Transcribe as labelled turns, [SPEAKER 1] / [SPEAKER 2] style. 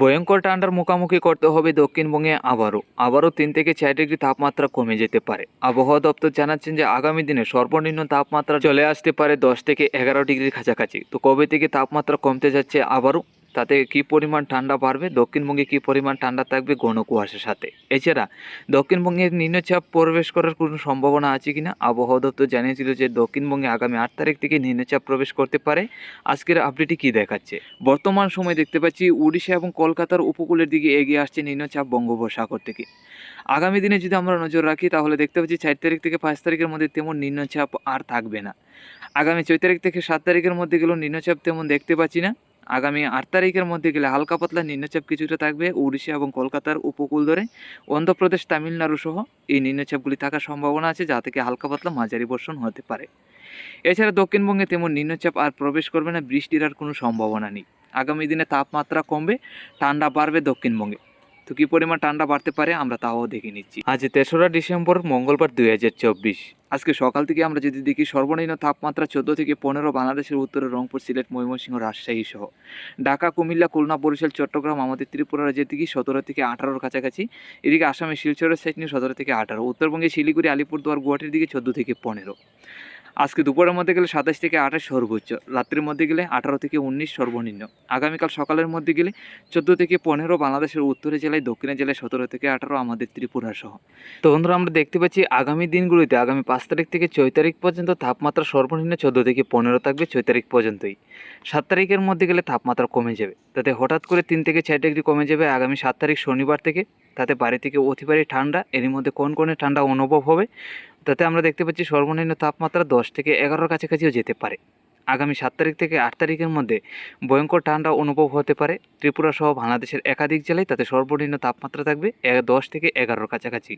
[SPEAKER 1] ভয়ঙ্কর ঠান্ডার মুখোমুখি করতে হবে দক্ষিণবঙ্গে আবারও। আবারও তিন থেকে চার ডিগ্রি তাপমাত্রা কমে যেতে পারে। আবহাওয়া দপ্তর জানাচ্ছেন যে আগামী দিনে সর্বনিম্ন তাপমাত্রা চলে আসতে পারে দশ থেকে এগারো ডিগ্রির কাছাকাছি। তো কবে থেকে তাপমাত্রা কমতে যাচ্ছে আবারও? তাতে কি পরিমাণ ঠান্ডা বাড়বে, দক্ষিণবঙ্গে কি পরিমাণ ঠান্ডা থাকবে ঘন কুয়াশার সাথে। এছাড়া, দক্ষিণবঙ্গে নিম্নচাপ প্রবেশ করার কোনো সম্ভাবনা আছে কিনা? আবহাওয়া দপ্তর জানিয়েছিল যে দক্ষিণবঙ্গে আগামী আট তারিখ থেকে নিম্নচাপ প্রবেশ করতে পারে। আজকের আপডেটে কি দেখাচ্ছে? বর্তমান সময় দেখতে পাচ্ছি উড়িষ্যা এবং কলকাতার উপকূলের দিকে এগিয়ে আসছে নিম্নচাপ বঙ্গোপসাগর থেকে। আগামী দিনে যদি আমরা নজর রাখি, তাহলে দেখতে পাচ্ছি চার তারিখ থেকে পাঁচ তারিখের মধ্যে তেমন নিম্নচাপ আর থাকবে না। আগামী ছয় তারিখ থেকে সাত তারিখের মধ্যে গেলেও নিম্নচাপ তেমন দেখতে পাচ্ছি না। আগামী আট তারিখের মধ্যে গেলে হালকা পাতলা নিম্নচাপ কিছুটা থাকবে উড়িষ্যা এবং কলকাতার উপকূল ধরে। অন্ধ্রপ্রদেশ, তামিলনাড়ু সহ এই নিম্নচাপগুলি থাকার সম্ভাবনা আছে, যা থেকে হালকা পাতলা মাঝারি বর্ষণ হতে পারে। এছাড়া দক্ষিণবঙ্গে তেমন নিম্নচাপ আর প্রবেশ করবে না, বৃষ্টির আর কোনো সম্ভাবনা নেই। আগামী দিনে তাপমাত্রা কমবে, ঠান্ডা বাড়বে দক্ষিণবঙ্গে। তো কী পরিমাণ ঠান্ডা বাড়তে পারে আমরা তাও দেখে নিচ্ছি। আজ তেসরা ডিসেম্বর, মঙ্গলবার দুই হাজার চব্বিশ। আজকে সকাল থেকে আমরা যদি দেখি, সর্বনিম্ন তাপমাত্রা চোদ্দ থেকে পনেরো বাংলাদেশের উত্তরে রংপুর, সিলেট, ময়মনসিংহ, রাজশাহী সহ। ঢাকা, কুমিল্লা, খুলনা, বরিশাল, চট্টগ্রাম, আমাদের ত্রিপুরা রাজ্যের দিকে সতেরো থেকে আঠারোর কাছাকাছি। এদিকে আসামে শিলচরের সাইড নিয়ে সতেরো থেকে আঠারো। উত্তরবঙ্গে শিলিগুড়ি, আলিপুরদুয়ার, গুয়াহাটির দিকে চোদ্দ থেকে পনেরো। আজকে দুপুরের মধ্যে গেলে সাতাশ থেকে আঠাশ সর্বোচ্চ, রাত্রির মধ্যে গেলে আঠারো থেকে উনিশ সর্বনিম্ন। আগামীকাল সকালের মধ্যে গেলে চোদ্দ থেকে পনেরো বাংলাদেশের উত্তরের জেলায় দক্ষিণের জেলায় সতেরো থেকে আঠারো, আমাদের ত্রিপুরা সহ। তো বন্ধুরা, আমরা দেখতে পাচ্ছি আগামী দিনগুলিতে, আগামী পাঁচ তারিখ থেকে ছয় তারিখ পর্যন্ত তাপমাত্রা সর্বনিম্ন চোদ্দ থেকে পনেরো থাকবে ছয় তারিখ পর্যন্তই। সাত তারিখের মধ্যে গেলে তাপমাত্রা কমে যাবে। তাতে হঠাৎ করে তিন থেকে ছয় ডিগ্রি কমে যাবে আগামী সাত তারিখ শনিবার থেকে। তাতে বাড়ি থেকে অতি ভারী ঠান্ডা, এরই মধ্যে কোন কোন ঠান্ডা অনুভব হবে। তাতে আমরা দেখতে পাচ্ছি সর্বনিম্ন তাপমাত্রা দশ থেকে এগারোর কাছাকাছিও যেতে পারে। আগামী সাত তারিখ থেকে আট তারিখের মধ্যে ভয়ঙ্কর ঠান্ডা অনুভব হতে পারে। ত্রিপুরা সহ বাংলাদেশের একাধিক জেলায় তাতে সর্বনিম্ন তাপমাত্রা থাকবে দশ থেকে এগারোর কাছাকাছি।